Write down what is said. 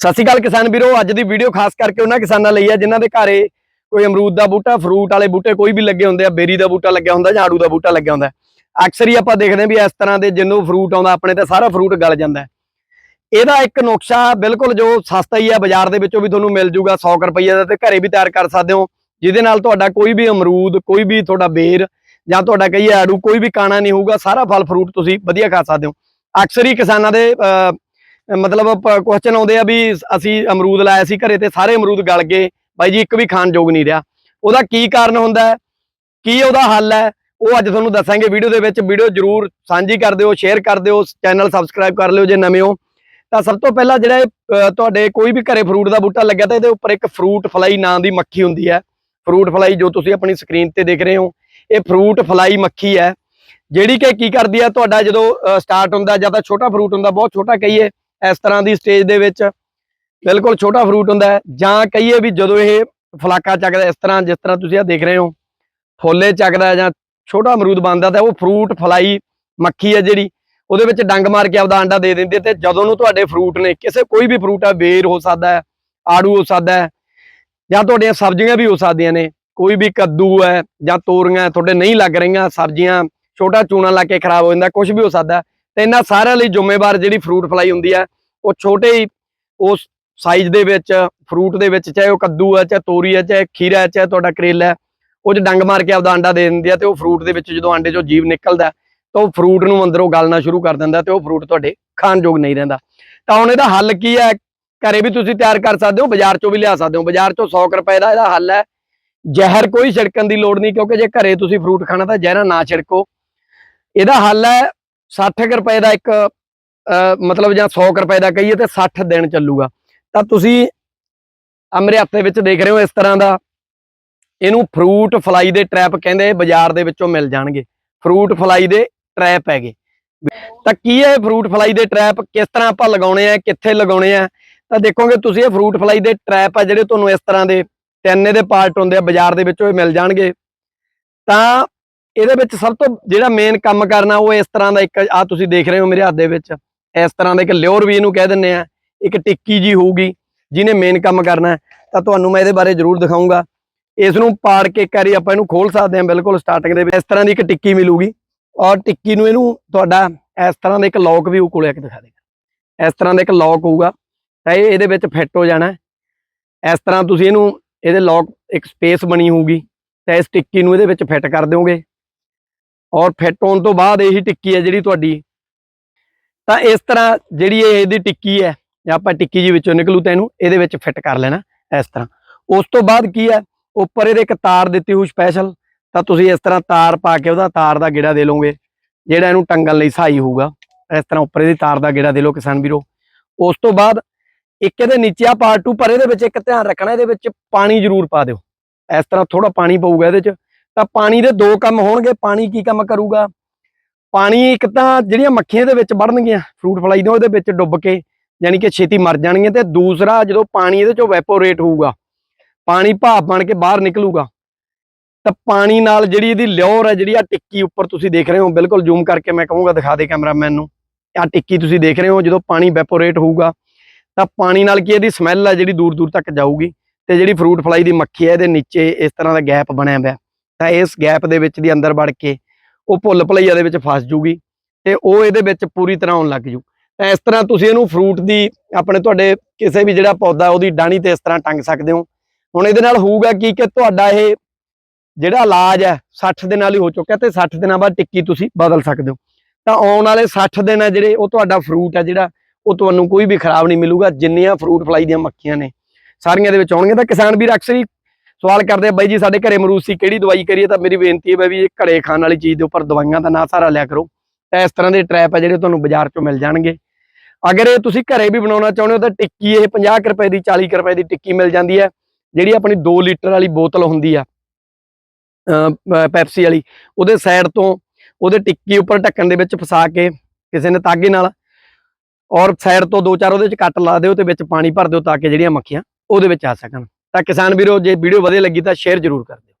ਸਤਿ ਸ਼੍ਰੀ ਅਕਾਲ ਕਿਸਾਨ ਵੀਰੋ ਅੱਜ ਦੀ ਵੀਡੀਓ ਖਾਸ ਕਰਕੇ ਉਹਨਾਂ ਕਿਸਾਨਾਂ ਲਈ ਹੈ ਜਿਨ੍ਹਾਂ ਦੇ ਘਰੇ ਕੋਈ ਅਮਰੂਦ ਦਾ ਬੂਟਾ ਫਰੂਟ ਵਾਲੇ ਬੂਟੇ ਕੋਈ ਵੀ ਲੱਗੇ ਹੁੰਦੇ ਆ ਬੇਰੀ ਦਾ ਬੂਟਾ ਲੱਗਿਆ ਹੁੰਦਾ ਜਾਂ ਆੜੂ ਦਾ ਬੂਟਾ ਲੱਗਿਆ ਹੁੰਦਾ ਅਕਸਰ ਹੀ ਆਪਾਂ ਦੇਖਦੇ ਹਾਂ ਵੀ ਇਸ ਤਰ੍ਹਾਂ ਦੇ ਜਿੰਨੂੰ ਫਰੂਟ ਆਉਂਦਾ ਆਪਣੇ ਤੇ ਸਾਰਾ ਫਰੂਟ ਗਲ ਜਾਂਦਾ ਇਹਦਾ ਇੱਕ ਨੁਕਸ਼ਾ ਬਿਲਕੁਲ ਜੋ ਸਸਤਾ ਹੀ ਹੈ ਬਾਜ਼ਾਰ ਦੇ ਵਿੱਚੋਂ ਵੀ ਤੁਹਾਨੂੰ ਮਿਲ ਜੂਗਾ 100 ਕੁ ਰੁਪਏ ਦਾ ਤੇ ਘਰੇ ਵੀ ਤਿਆਰ ਕਰ ਸਕਦੇ ਹੋ ਜਿਹਦੇ ਨਾਲ ਤੁਹਾਡਾ ਕੋਈ ਵੀ ਅਮਰੂਦ ਕੋਈ ਵੀ ਤੁਹਾਡਾ ਬੇਰ ਜਾਂ ਤੁਹਾਡਾ ਕਹੀਏ ਆੜੂ ਕੋਈ ਵੀ ਕਾਣਾ ਨਹੀਂ ਹੋਊਗਾ ਸਾਰਾ ਫਲ ਫਰੂਟ ਤੁਸੀਂ ਵਧੀਆ ਖਾ ਸਕਦੇ ਹੋ। ਅਕਸਰ ਹੀ ਕਿਸਾਨਾਂ ਦੇ ਅਹ, ਮਤਲਬ ਕੁਐਸਚਨ ਆਉਂਦੇ ਆ ਵੀ ਅਸੀਂ ਅਮਰੂਦ ਲਾਇਆ ਸੀ ਘਰੇ ਤੇ ਸਾਰੇ ਅਮਰੂਦ ਗਲ ਗਏ। ਬਾਈ ਜੀ, ਇੱਕ ਵੀ ਖਾਣ ਯੋਗ ਨਹੀਂ ਰਿਹਾ। ਉਹਦਾ ਕੀ ਕਾਰਨ ਹੁੰਦਾ ਹੈ? ਕੀ ਉਹਦਾ ਹੱਲ ਹੈ? ਉਹ ਅੱਜ ਤੁਹਾਨੂੰ ਦੱਸਾਂਗੇ ਵੀਡੀਓ ਦੇ ਵਿੱਚ। ਵੀਡੀਓ ਜਰੂਰ ਸਾਂਝੀ ਕਰ ਦਿਓ ਸ਼ੇਅਰ ਕਰ ਦਿਓ ਚੈਨਲ ਸਬਸਕ੍ਰਾਈਬ ਕਰ ਲਿਓ ਜੇ ਨਵੇਂ ਹੋ। ਤਾਂ ਸਭ ਤੋਂ ਪਹਿਲਾਂ ਜਿਹੜਾ ਤੁਹਾਡੇ ਕੋਈ ਵੀ ਘਰੇ ਫਰੂਟ ਦਾ ਬੂਟਾ ਲੱਗਿਆ ਤਾਂ ਇਹਦੇ ਉੱਪਰ ਇੱਕ ਫਰੂਟ ਫਲਾਈ ਨਾਂ ਦੀ ਮੱਖੀ ਹੁੰਦੀ ਹੈ। ਫਰੂਟ ਫਲਾਈ ਜੋ ਤੁਸੀਂ ਆਪਣੀ ਸਕਰੀਨ ਤੇ ਦੇਖ ਰਹੇ ਹੋ, ਇਹ ਫਰੂਟ ਫਲਾਈ ਮੱਖੀ ਹੈ। ਜਿਹੜੀ ਕਿ ਕੀ ਕਰਦੀ ਹੈ, ਤੁਹਾਡਾ ਜਦੋਂ ਸਟਾਰਟ ਹੁੰਦਾ ਜਾਂ ਤਾਂ ਛੋਟਾ ਫਰੂਟ ਹੁੰਦਾ, ਬਹੁਤ ਛੋਟਾ ਕਹੀਏ ਇਸ ਤਰ੍ਹਾਂ ਦੀ ਸਟੇਜ ਦੇ ਵਿੱਚ ਬਿਲਕੁਲ ਛੋਟਾ ਫਰੂਟ ਹੁੰਦਾ ਹੈ। ਜਾਂ ਕਹੀਏ ਵੀ ਜਦੋਂ ਇਹ ਫਲਾਕਾ ਚੱਕਦਾ, ਇਸ ਤਰ੍ਹਾਂ ਜਿਸ ਤਰ੍ਹਾਂ ਤੁਸੀਂ ਆ ਦੇਖ ਰਹੇ ਹੋ, ਫੋਲੇ ਚੱਕਦਾ ਜਾਂ ਛੋਟਾ ਅਮਰੂਦ ਬਣਦਾ ਤਾਂ ਉਹ ਫਰੂਟ ਫਲਾਈ ਮੱਖੀ ਹੈ ਜਿਹੜੀ, ਉਹਦੇ ਵਿੱਚ ਡੰਗ ਮਾਰ ਕੇ ਆਪਦਾ ਅੰਡਾ ਦੇ ਦਿੰਦੀ ਹੈ ਤੇ ਜਦੋਂ ਨੂੰ ਤੁਹਾਡੇ ਫਰੂਟ ਨੇ ਕਿਸੇ ਕੋਈ ਵੀ ਫਰੂਟ ਆ ਬੇਰ ਹੋ ਸਕਦਾ ਹੈ, ਆੜੂ ਹੋ ਸਕਦਾ ਹੈ, ਜਾਂ ਤੁਹਾਡੀਆਂ ਸਬਜ਼ੀਆਂ ਵੀ ਹੋ ਸਕਦੀਆਂ ਨੇ, ਕੋਈ ਵੀ ਕੱਦੂ ਹੈ ਜਾਂ ਤੋਰੀਆਂ ਤੁਹਾਡੇ ਨਹੀਂ ਲੱਗ ਰਹੀਆਂ ਸਬਜ਼ੀਆਂ, ਛੋਟਾ ਚੂਨਾ ਲਾ ਕੇ ਖਰਾਬ ਹੋ ਜਾਂਦਾ ਕੁਝ ਵੀ ਹੋ ਸਕਦਾ ਤੇ ਇਹਨਾਂ ਸਾਰਿਆਂ ਲਈ ਜ਼ਿੰਮੇਵਾਰ ਜਿਹੜੀ ਫਰੂਟ ਫਲਾਈ ਹੁੰਦੀ ਹੈ ਉਹ ਛੋਟੇ ਹੀ ਉਸ ਸਾਈਜ਼ ਦੇ ਵਿੱਚ ਫਰੂਟ ਦੇ ਵਿੱਚ, ਚਾਹੇ ਉਹ ਕੱਦੂ ਹੈ, ਚਾਹੇ ਤੋਰੀ ਹੈ, ਚਾਹੇ ਖੀਰਾ ਹੈ, ਚਾਹੇ ਤੁਹਾਡਾ ਕਰੇਲਾ ਹੈ, ਉਹ 'ਚ ਡੰਗ ਮਾਰ ਕੇ ਆਪਦਾ ਅੰਡਾ ਦੇ ਦਿੰਦੀ ਹੈ ਤੇ ਉਹ ਫਰੂਟ ਦੇ ਵਿੱਚ ਜਦੋਂ ਅੰਡੇ 'ਚੋਂ ਜੀਵ ਨਿਕਲਦਾ ਤਾਂ ਉਹ ਫਰੂਟ ਨੂੰ ਅੰਦਰੋਂ ਗਲਣਾ ਸ਼ੁਰੂ ਕਰ ਦਿੰਦਾ ਤੇ ਉਹ ਫਰੂਟ ਤੁਹਾਡੇ ਖਾਣਯੋਗ ਨਹੀਂ ਰਹਿੰਦਾ। ਤਾਂ ਹੁਣ ਇਹਦਾ ਹੱਲ ਕੀ ਹੈ? ਘਰੇ ਵੀ ਤੁਸੀਂ ਤਿਆਰ ਕਰ ਸਕਦੇ ਹੋ, ਬਾਜ਼ਾਰ 'ਚੋਂ ਵੀ ਲਿਆ ਸਕਦੇ ਹੋ। ਬਾਜ਼ਾਰ 'ਚੋਂ 100 ਕੁ ਰੁਪਏ ਦਾ ਇਹਦਾ ਹੱਲ ਹੈ। ਜ਼ਹਿਰ ਕੋਈ ਛਿੜਕਣ ਦੀ ਲੋੜ ਨਹੀਂ, ਕਿਉਂਕਿ ਜੇ ਘਰੇ ਤੁਸੀਂ ਫਰੂਟ ਖਾਣਾ ਤਾਂ ਜ਼ਹਿਰਾਂ ਨਾ ਛਿੜਕੋ। ਇਹਦਾ ਹੱਲ ਹੈ 60 ਕੁ ਰੁਪਏ ਦਾ ਇੱਕ ਮਤਲਬ ਜਾਂ 100 ਕੁ ਰੁਪਏ ਦਾ ਕਹੀਏ ਤੇ 60 ਦਿਨ ਚੱਲੂਗਾ। ਤਾਂ ਤੁਸੀਂ ਆ ਮੇਰੇ ਹੱਥ ਦੇ ਵਿੱਚ ਦੇਖ ਰਹੇ ਹੋ ਇਸ ਤਰ੍ਹਾਂ ਦਾ। ਇਹਨੂੰ ਫਰੂਟ ਫਲਾਈ ਦੇ ਟ੍ਰੈਪ ਕਹਿੰਦੇ ਬਾਜ਼ਾਰ ਦੇ ਵਿੱਚੋਂ ਮਿਲ ਜਾਣਗੇ। ਫਰੂਟ ਫਲਾਈ ਦੇ ਟ੍ਰੈਪ ਹੈਗੇ। ਤਾਂ ਕੀ ਹੈ ਫਰੂਟ ਫਲਾਈ ਦੇ ਟ੍ਰੈਪ ਕਿਸ ਤਰ੍ਹਾਂ ਆਪਾਂ ਲਗਾਉਣੇ ਆ, ਕਿੱਥੇ ਲਗਾਉਣੇ ਆ? ਤਾਂ ਦੇਖੋਗੇ ਤੁਸੀਂ ਇਹ ਫਰੂਟ ਫਲਾਈ ਦੇ ਟ੍ਰੈਪ ਆ ਜਿਹੜੇ ਤੁਹਾਨੂੰ ਇਸ ਤਰ੍ਹਾਂ ਦੇ ਤਿੰਨ ਦੇ ਪਾਰਟ ਹੁੰਦੇ ਆ, ਬਾਜ਼ਾਰ ਦੇ ਵਿੱਚੋਂ ਇਹ ਮਿਲ ਜਾਣਗੇ। ਤਾਂ ਇਹਦੇ ਵਿੱਚ ਸਭ ਤੋਂ ਜਿਹੜਾ ਮੇਨ ਕੰਮ ਕਰਨਾ ਉਹ ਇਸ ਤਰ੍ਹਾਂ ਦਾ ਇੱਕ ਆ ਤੁਸੀਂ ਦੇਖ ਰਹੇ ਹੋ ਮੇਰੇ ਹੱਥ ਦੇ ਵਿੱਚ। ਇਸ ਤਰ੍ਹਾਂ ਦਾ ਇੱਕ ਲਿਓਰ ਵੀ ਇਹਨੂੰ ਕਹਿ ਦਿੰਨੇ ਆ, ਇੱਕ ਟਿੱਕੀ ਜੀ ਹੋਊਗੀ, ਜਿਹਨੇ ਮੇਨ ਕੰਮ ਕਰਨਾ ਤਾਂ ਤੁਹਾਨੂੰ ਮੈਂ ਇਹਦੇ ਬਾਰੇ ਜ਼ਰੂਰ ਦਿਖਾਉਂਗਾ ਇਸ ਨੂੰ ਪਾੜ ਕੇ ਇੱਕ ਵਾਰੀ ਆਪਾਂ ਇਹਨੂੰ ਖੋਲ ਸਕਦੇ ਹਾਂ ਬਿਲਕੁਲ ਸਟਾਰਟਿੰਗ ਦੇ ਵਿੱਚ, ਇਸ ਤਰ੍ਹਾਂ ਦੀ ਇੱਕ ਟਿੱਕੀ ਮਿਲੂਗੀ। ਔਰ ਟਿੱਕੀ ਨੂੰ ਇਹਨੂੰ ਤੁਹਾਡਾ ਇਸ ਤਰ੍ਹਾਂ ਦਾ ਇੱਕ ਲੌਕ ਵੀ ਉਹ ਕੋਲੇ ਆ ਕੇ ਦਿਖਾ ਦੇਗਾ। ਇਸ ਤਰ੍ਹਾਂ ਦਾ ਇੱਕ ਲੌਕ ਹੋਊਗਾ, ਤਾਂ ਇਹ ਇਹਦੇ ਵਿੱਚ ਫਿੱਟ ਹੋ ਜਾਣਾ ਇਸ ਤਰ੍ਹਾਂ ਤੁਸੀਂ ਇਹਨੂੰ, ਇਹਦੇ ਲੌਕ ਇੱਕ ਸਪੇਸ ਬਣੀ ਹੋਊਗੀ, ਤਾਂ ਇਸ ਟਿੱਕੀ ਨੂੰ ਇਹਦੇ ਵਿੱਚ ਫਿੱਟ ਕਰ ਦਿਓਗੇ। ਔਰ ਫਿੱਟ ਹੋਣ ਤੋਂ ਬਾਅਦ ਇਹੀ ਟਿੱਕੀ ਹੈ ਜਿਹੜੀ ਤੁਹਾਡੀ ਤਾਂ ਇਸ ਤਰ੍ਹਾਂ ਜਿਹੜੀ ਇਹ ਇਹਦੀ ਟਿੱਕੀ ਹੈ, ਜਾਂ ਆਪਾਂ ਟਿੱਕੀ ਜੀ ਵਿੱਚੋਂ ਨਿਕਲੂ ਤਾਂ ਇਹਨੂੰ ਇਹਦੇ ਵਿੱਚ ਫਿੱਟ ਕਰ ਲੈਣਾ ਇਸ ਤਰ੍ਹਾਂ। ਉਸ ਤੋਂ ਬਾਅਦ ਕੀ ਹੈ, ਉੱਪਰ ਇਹਦੇ ਇੱਕ ਤਾਰ ਦਿੱਤੀ ਹੋਈ ਸਪੈਸ਼ਲ ਤਾਂ ਤੁਸੀਂ ਇਸ ਤਰ੍ਹਾਂ ਤਾਰ ਪਾ ਕੇ ਉਹਦਾ ਤਾਰ ਦਾ ਗੇੜਾ ਦੇ ਲਓਗੇ, ਜਿਹੜਾ ਇਹਨੂੰ ਟੰਗਣ ਲਈ ਸਹਾਈ ਹੋਊਗਾ। ਇਸ ਤਰ੍ਹਾਂ ਉੱਪਰ ਇਹਦੀ ਤਾਰ ਦਾ ਗੇੜਾ ਦੇ ਲਓ ਕਿਸਾਨ ਵੀਰੋ। ਉਸ ਤੋਂ ਬਾਅਦ ਇੱਕ ਇਹਦੇ ਨੀਚੇ ਆ ਪਾਰਟ 2 ਪਰ ਇਹਦੇ ਵਿੱਚ ਇੱਕ ਧਿਆਨ ਰੱਖਣਾ, ਇਹਦੇ ਵਿੱਚ ਪਾਣੀ ਜ਼ਰੂਰ ਪਾ ਦਿਓ। ਇਸ ਤਰ੍ਹਾਂ ਥੋੜਾ ਪਾਣੀ ਪਊਗਾ ਇਹਦੇ 'ਚ। ਤਾਂ ਪਾਣੀ ਦੇ ਦੋ ਕੰਮ ਹੋਣਗੇ, ਪਾਣੀ ਕੀ ਕੰਮ ਕਰੂਗਾ? ਪਾਣੀ ਇੱਕ ਤਾਂ ਜਿਹੜੀਆਂ ਮੱਖੀਆਂ ਦੇ ਵਿੱਚ ਵੜਨਗੀਆਂ ਫਰੂਟ ਫਲਾਈ ਦੀਆਂ, ਉਹਦੇ ਵਿੱਚ ਡੁੱਬ ਕੇ, ਯਾਨੀ ਕਿ ਛੇਤੀ ਮਰ ਜਾਣਗੀਆਂ ਤੇ ਦੂਸਰਾ ਜਦੋਂ ਪਾਣੀ ਇਹਦੇ ਚੋਂ ਵੈਪੋਰੇਟ ਹੋਊਗਾ, ਪਾਣੀ ਭਾਪ ਬਣ ਕੇ ਬਾਹਰ ਨਿਕਲੂਗਾ, ਤਾਂ ਪਾਣੀ ਨਾਲ ਜਿਹੜੀ ਇਹਦੀ ਲਿਓਰ ਹੈ, ਜਿਹੜੀ ਆ ਟਿੱਕੀ ਉੱਪਰ ਤੁਸੀਂ ਦੇਖ ਰਹੇ ਹੋ, ਬਿਲਕੁਲ ਜ਼ੂਮ ਕਰਕੇ ਮੈਂ ਕਹੂੰਗਾ, ਦਿਖਾ ਦੇ ਕੈਮਰਾਮੈਨ ਨੂੰ ਆ ਟਿੱਕੀ ਤੁਸੀਂ ਦੇਖ ਰਹੇ ਹੋ, ਜਦੋਂ ਪਾਣੀ ਵੈਪੋਰੇਟ ਹੋਊਗਾ, ਤਾਂ ਪਾਣੀ ਨਾਲ ਕੀ ਇਹਦੀ ਸਮੈਲ ਹੈ, ਜਿਹੜੀ ਦੂਰ ਦੂਰ ਤੱਕ ਜਾਊਗੀ, ਤੇ ਜਿਹੜੀ ਫਰੂਟ ਫਲਾਈ ਦੀ ਮੱਖੀ ਹੈ, ਇਹਦੇ ਨੀਚੇ ਇਸ ਤਰ੍ਹਾਂ ਦਾ ਗੈਪ ਬਣਿਆ ਪਿਆ, ਤਾਂ ਇਸ ਗੈਪ ਦੇ ਵਿੱਚ ਦੀ ਅੰਦਰ ਵੜ ਕੇ ਉਹ ਭੁੱਲ ਭਲਈਆ ਦੇ ਵਿੱਚ ਫਸ ਜੂਗੀ ਤੇ ਉਹ ਇਹਦੇ ਵਿੱਚ ਪੂਰੀ ਤਰ੍ਹਾਂ ਆਉਣ ਲੱਗ ਜੂ। ਤਾਂ ਇਸ ਤਰ੍ਹਾਂ ਤੁਸੀਂ ਇਹਨੂੰ ਫਰੂਟ ਦੀ ਆਪਣੇ ਤੁਹਾਡੇ ਕਿਸੇ ਵੀ ਜਿਹੜਾ ਪੌਦਾ ਉਹਦੀ ਡਾਣੀ ਤੇ ਇਸ ਤਰ੍ਹਾਂ ਟੰਗ ਸਕਦੇ ਹੋ। ਹੁਣ ਇਹਦੇ ਨਾਲ ਹੋਊਗਾ ਕੀ ਕਿ ਤੁਹਾਡਾ ਇਹ ਜਿਹੜਾ ਇਲਾਜ ਹੈ 60 ਦਿਨਾਂ ਲਈ ਹੋ ਚੁੱਕਿਆ ਤੇ 60 ਦਿਨਾਂ ਬਾਅਦ ਟਿੱਕੀ ਤੁਸੀਂ ਬਦਲ ਸਕਦੇ ਹੋ। ਤਾਂ ਆਉਣ ਵਾਲੇ 60 ਦਿਨ ਹੈ ਜਿਹੜੇ ਉਹ ਤੁਹਾਡਾ ਫਰੂਟ ਹੈ ਜਿਹੜਾ ਉਹ ਤੁਹਾਨੂੰ ਕੋਈ ਵੀ ਖਰਾਬ ਨਹੀਂ ਮਿਲੂਗਾ। ਜਿੰਨੀਆਂ ਫਰੂਟ ਫਲਾਈ ਦੀਆਂ ਮੱਖੀਆਂ ਨੇ, ਸਾਰੀਆਂ ਦੇ ਵਿੱਚ ਆਉਣਗੀਆਂ। ਤਾਂ ਕਿਸਾਨ ਵੀਰ ਅਕਸਰ ਹੀ ਸਵਾਲ ਕਰਦੇ ਬਾਈ ਜੀ, ਸਾਡੇ ਘਰੇ ਅਮਰੂਦ ਸੀ, ਕਿਹੜੀ ਦਵਾਈ ਕਰੀਏ? ਤਾਂ ਮੇਰੀ ਬੇਨਤੀ ਹੈ ਵੀ ਇਹ ਘਰੇ ਖਾਣ ਵਾਲੀ ਚੀਜ਼ ਦੇ ਉੱਪਰ ਦਵਾਈਆਂ ਦਾ ਨਾ ਸਹਾਰਾ ਲਿਆ ਕਰੋ। ਤਾਂ ਇਸ ਤਰ੍ਹਾਂ ਦੇ ਟ੍ਰੈਪ ਆ ਜਿਹੜੇ ਤੁਹਾਨੂੰ ਬਾਜ਼ਾਰ ਚੋਂ ਮਿਲ ਜਾਣਗੇ। ਅਗਰ ਇਹ ਤੁਸੀਂ ਘਰੇ ਵੀ ਬਣਾਉਣਾ ਚਾਹੁੰਦੇ ਹੋ, ਤਾਂ ਟਿੱਕੀ ਇਹ 50 ਕੁ ਰੁਪਏ ਦੀ 40 ਕੁ ਰੁਪਏ ਦੀ ਟਿੱਕੀ ਮਿਲ ਜਾਂਦੀ ਹੈ, ਜਿਹੜੀ ਆਪਣੀ 2 ਲੀਟਰ ਵਾਲੀ ਬੋਤਲ ਹੁੰਦੀ ਆ ਪੈਪਸੀ ਵਾਲੀ। ਉਹਦੇ ਸਾਈਡ ਤੋਂ ਉਹਦੇ ਟਿੱਕੀ ਉੱਪਰ ਢੱਕਣ ਦੇ ਵਿੱਚ ਫਸਾ ਕੇ ਕਿਸੇ ਨੇ ਤਾਗੇ ਨਾਲ ਔਰ ਸਾਈਡ ਤੋਂ ਦੋ ਚਾਰ ਉਹਦੇ ਚ ਕੱਟ ਲਾ ਦਿਓ ਤੇ ਵਿੱਚ ਪਾਣੀ ਭਰ ਦਿਓ ਤਾਂ ਕਿ ਜਿਹੜੀਆਂ ਮੱਖੀਆਂ ਉਹਦੇ ਵਿੱਚ ਆ ਸਕਣ। ਤਾਂ ਕਿਸਾਨ ਵੀਰੋ ਜੇ ਵੀਡੀਓ ਵਧੀਆ ਲੱਗੀ ਤਾਂ ਸ਼ੇਅਰ ਜ਼ਰੂਰ ਕਰ ਦਿਓ।